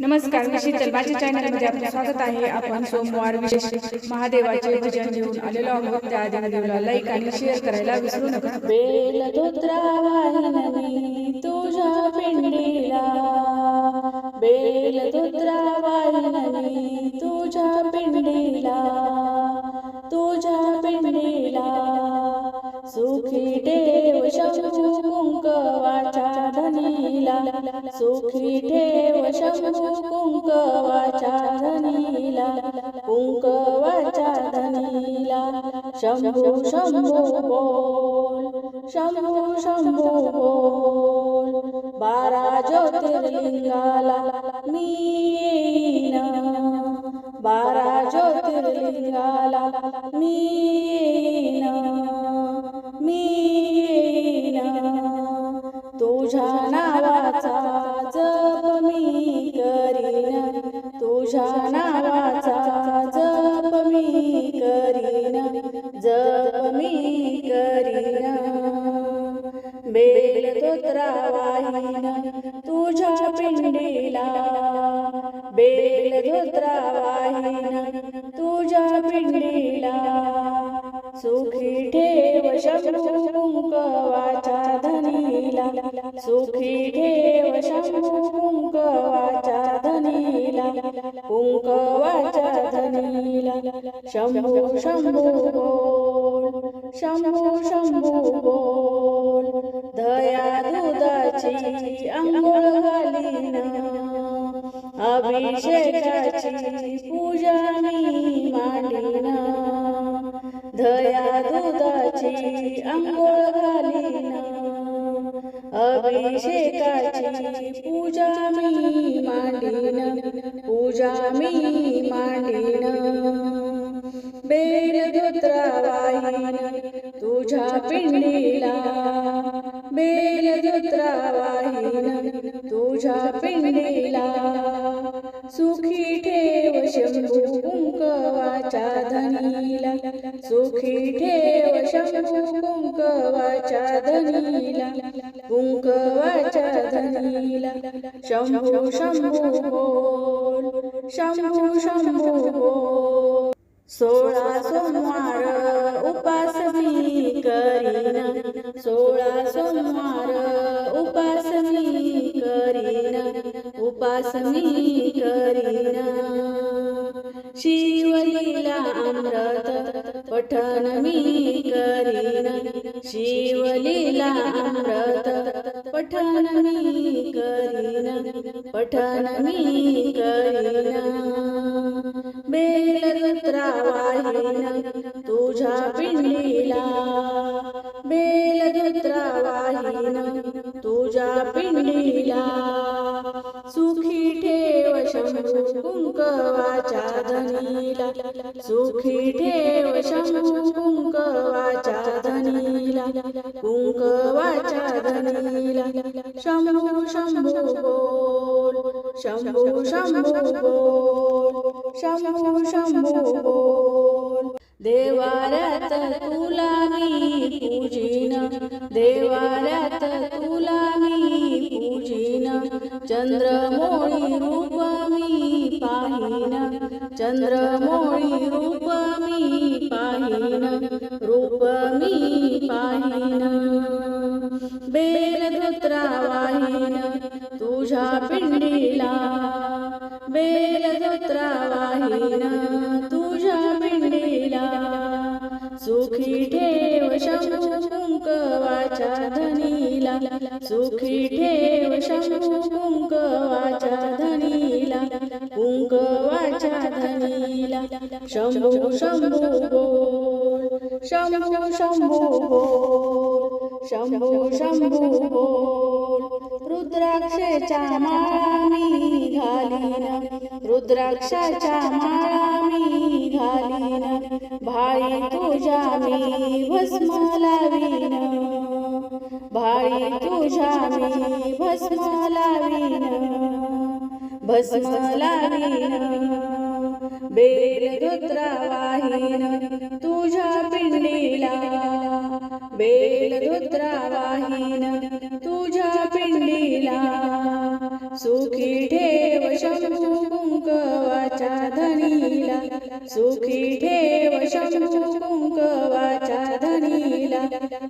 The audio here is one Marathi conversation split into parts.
नमस्कार मी शीतल माझ्या चॅनलमध्ये आपले स्वागत आहे. आपण सोमवार विशेष महादेवाचे भजन घेऊन आलेलो आहोत. त्या आधी व्हिडिओला लाईक आणि शेअर करायला विसरू नका. बेल धोत्रावाहिनी तुझ्या पिंडीला. बेल धोत्रावाहिनी तुझ्या पिंडीला. तुझ्या पिंडीला. सुखी ठेव शंभू कुंकवाच्या धनीला. सुखी ठेव धनीला शंभू शंभू बोल शंभू शंभू बोल बारा ज्योतिर्लिंगाला मी येईन बारा ज्योतिर्लिंगाला मी येईन मी येईन तुझ्या नावाचा जप मी करीन तुझ्या नावाचा धोत्रावाहीन तुझ्या पिंडीला बेल धोत्रा धोत्रावाहीन तुझ्या पिंडीला सुखी ठेव शंभू कुंकवाच्या धनीला. सुखी ठेव शंभू कुंकवाच्या धनीला. कुंकवाच्या धनीला शंभू शंभू बोल. शंभू शंभू बोल. दया दूध दुधाची अंघोळ घालीन अभिषेकाची पूजा मी मांडीन. दया दुधाची अंघोळ घालीना अभिषेकाची पूजा मी मांडीन पूजा मी मांडीन बेल धोत्रावाहीन तुझ्या पेंडेला सुखी ठेव शंभू कुंकवाच्या धनीला. सुखी ठेव शंभू कुंकवाच्या धनीला. कुंकवाच्या धनीला. शंभू शंभू बोल शंभू शंभू बोल. सोळा सोमवार उपास मी करीन. मी करीन। शिवलीला अमृत पठन मी करीन। शिवलीला अमृत पठन मी करीना। पठन मी करीन। बेलदुत्रावाहीन तुझ्या पिंडीला। बेलदुत्रावाहीन तुझ्या पिंडीला। सुखी कुंकवाच्या धनीला. सुखी ठेव शंभू कुंकवाच्या धनीला. कुंकवाच्या धनीला. शंभू शंभू बोल. शंभू शंभू बोल. शंभू शंभू बोल. देवाऱ्यात तुला मी पूजिन. देवाऱ्यात तुला मी पूजिन. चंद्रमोळी रूप मी चंद्रमोळी रूप मी पाहिन रूप मी पाहिन। बेलधोत्रावाहीन तुझ्या पिंडीला। बेलधोत्रावाहीन तुझ्या पिंडीला। सुखी ठेव शंभू कुंकवाच्या धनीला। सुखी ठेव शंभू कुंकवाच्या धनीला। कुंक धनीला शंभू शंभू बोल शंभू शंभू बोल शंभू शंभू बोल रुद्राक्षाच्या माळा मी घालीन रुद्राक्षाच्या माळा मी घालीन भाळी तुझ्या मी भस्म लावीन भाळी तुझ्या मी भस्म लावीन भस्म लावीन. बेलरुद्रा वाहिन तुझ्या पिंडीला. बेलरुद्रा वाहिन तुझ्या पिंडीला. सुखी ठेव शंभू कुंकवाच्या धनीला. सुखी ठेव शंभू कुंकवाच्या धनीला.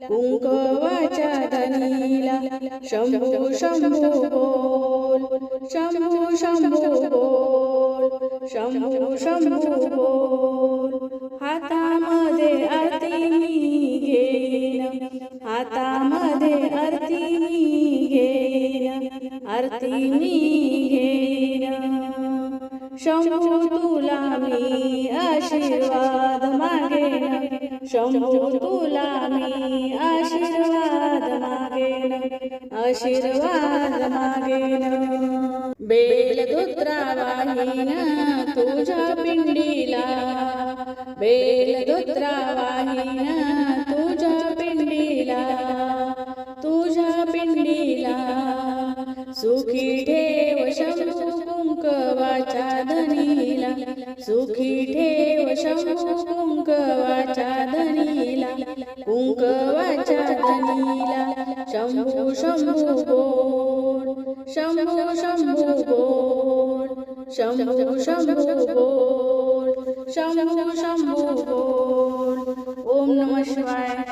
कुंकवाच्या धनीला. शंभू शंभू बोल. शंभू शंभू बोल. शंभू शंभू बोल हातामध्ये आरती मी घेईन हातामध्ये आरती मी घेईन आरती मी घेईन शंभू तुला मी आशीर्वाद मागेन शंभू तुला मी आशीर्वाद मागेन आशीर्वाद मागेन। बेल दुत्रा तुझ्या पिंडीला. बेल दुत्रा तुझ्या पिंडीला. तुझ्या पिंडीला. सुखी ठेव शंभू कुंकवाच्या धनीला. सुखी ठेव शंभू कुंकवाच्या धनीला. कुंकवाच्या धनीला. शंभू शंभू शंभू शंभू बोल शंभू शंभू बोल शंभू शंभू बोल ओम नम शिवाय